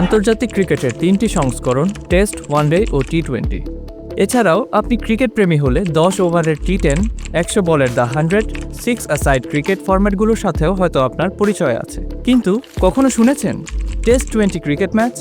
আন্তর্জাতিক ক্রিকেটের তিনটি সংস্করণ টেস্ট ওয়ানডে ও টি টোয়েন্টি এছাড়াও আপনি ক্রিকেট প্রেমী হলে দশ ওভারের টি টেন একশো বলের the hundred six aside cricket ফরম্যাটগুলোর সাথেও হয়তো আপনার পরিচয় আছে। কিন্তু কখনো শুনেছেন? Test twenty cricket match?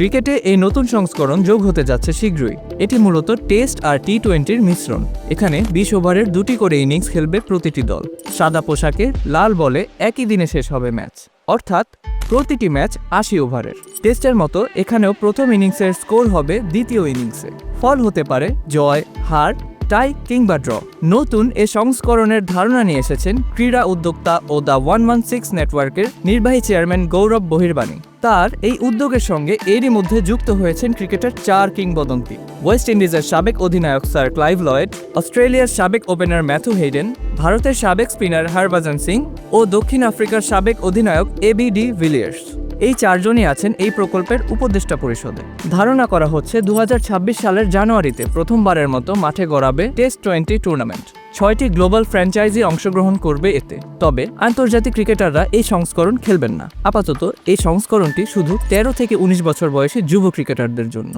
ক্রিকেটে এই নতুন সংস্করণ যোগ হতে যাচ্ছে শীঘ্রই। এটি মূলত টেস্ট আর টি টোয়েন্টির মিশ্রণ। এখানে বিশ ওভারের দুটি করে ইনিংস খেলবে প্রতিটি দল। সাদা পোশাকে লাল বলে একই দিনে শেষ হবে ম্যাচ। অর্থাৎ প্রতিটি ম্যাচ আশি ওভারের। টেস্টের মতো এখানেও প্রথম ইনিংসের স্কোর হবে দ্বিতীয় ইনিংসে। ফল হতে পারে জয়, হার টাই কিংবা ড্র। নতুন এ সংস্করণের ধারণা নিয়ে এসেছেন ক্রীড়া উদ্যোক্তা ও দ্য ওয়ান ওয়ান সিক্স নেটওয়ার্কের নির্বাহী চেয়ারম্যান গৌরব বহির্বাণী। তার এই উদ্যোগের সঙ্গে এরই মধ্যে যুক্ত হয়েছেন ক্রিকেটের চার কিংবদন্তি। ওয়েস্ট ইন্ডিজের সাবেক অধিনায়ক স্যার ক্লাইভ লয়েড, অস্ট্রেলিয়ার সাবেক ওপেনার ম্যাথু হেডেন ভারতের সাবেক স্পিনার হরভজন সিং ও দক্ষিণ আফ্রিকার সাবেক অধিনায়ক এবি ডি ভিলিয়ার্স। এই চারজনই আছেন এই প্রকল্পের উপদেষ্টা পরিষদে। ধারণা করা হচ্ছে দু হাজার ছাব্বিশ সালের জানুয়ারিতে প্রথমবারের মতো মাঠে গড়াবে টেস্ট টোয়েন্টি টুর্নামেন্ট। ছয়টি গ্লোবাল ফ্র্যাঞ্চাইজি অংশগ্রহণ করবে এতে। তবে আন্তর্জাতিক ক্রিকেটাররা এই সংস্করণ খেলবেন না। আপাতত এই সংস্করণটি শুধু তেরো থেকে উনিশ বছর বয়সী যুব ক্রিকেটারদের জন্য।